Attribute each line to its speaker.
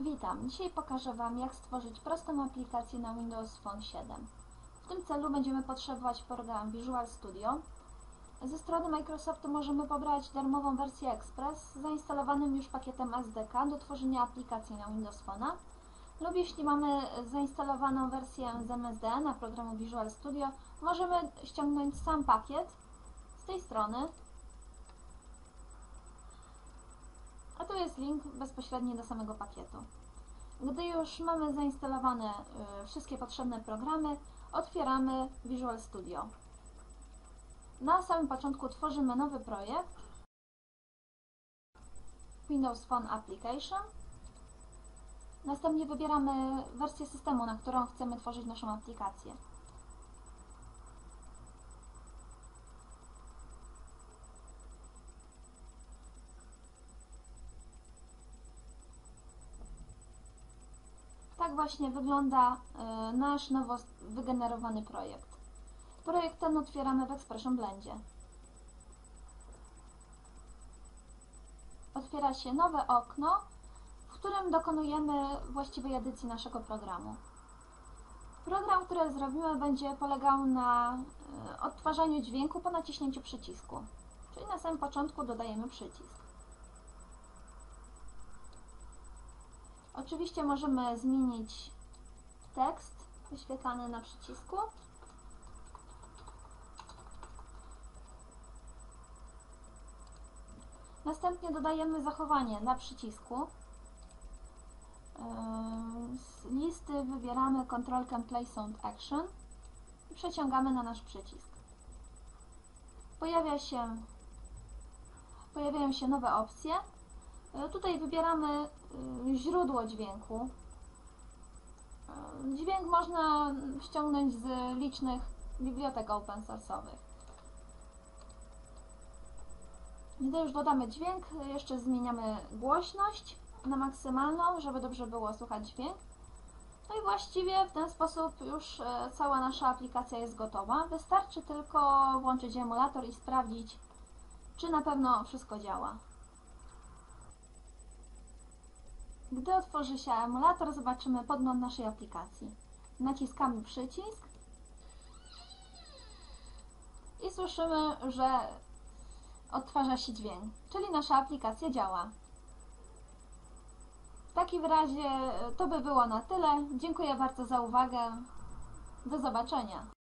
Speaker 1: Witam. Dzisiaj pokażę Wam, jak stworzyć prostą aplikację na Windows Phone 7. W tym celu będziemy potrzebować program Visual Studio. Ze strony Microsoftu możemy pobrać darmową wersję Express z zainstalowanym już pakietem SDK do tworzenia aplikacji na Windows Phone'a lub jeśli mamy zainstalowaną wersję z MSD na programu Visual Studio, możemy ściągnąć sam pakiet z tej strony jest link bezpośredni do samego pakietu. Gdy już mamy zainstalowane y, wszystkie potrzebne programy, otwieramy Visual Studio. Na samym początku tworzymy nowy projekt Windows Phone Application. Następnie wybieramy wersję systemu, na którą chcemy tworzyć naszą aplikację. Tak właśnie wygląda y, nasz nowo wygenerowany projekt. Projekt ten otwieramy w Expression Blendzie. Otwiera się nowe okno, w którym dokonujemy właściwej edycji naszego programu. Program, który zrobimy, będzie polegał na y, odtwarzaniu dźwięku po naciśnięciu przycisku. Czyli na samym początku dodajemy przycisk. Oczywiście możemy zmienić tekst wyświetlany na przycisku. Następnie dodajemy zachowanie na przycisku. Z listy wybieramy kontrolkę Play Sound Action i przeciągamy na nasz przycisk. Pojawia się, pojawiają się nowe opcje. Tutaj wybieramy źródło dźwięku. Dźwięk można ściągnąć z licznych bibliotek open source'owych. Gdy już dodamy dźwięk, jeszcze zmieniamy głośność na maksymalną, żeby dobrze było słychać dźwięk. No i właściwie w ten sposób już e, cała nasza aplikacja jest gotowa. Wystarczy tylko włączyć emulator i sprawdzić, czy na pewno wszystko działa. Gdy otworzy się emulator, zobaczymy podgląd naszej aplikacji. Naciskamy przycisk i słyszymy, że odtwarza się dźwięk, czyli nasza aplikacja działa. W takim razie to by było na tyle. Dziękuję bardzo za uwagę. Do zobaczenia.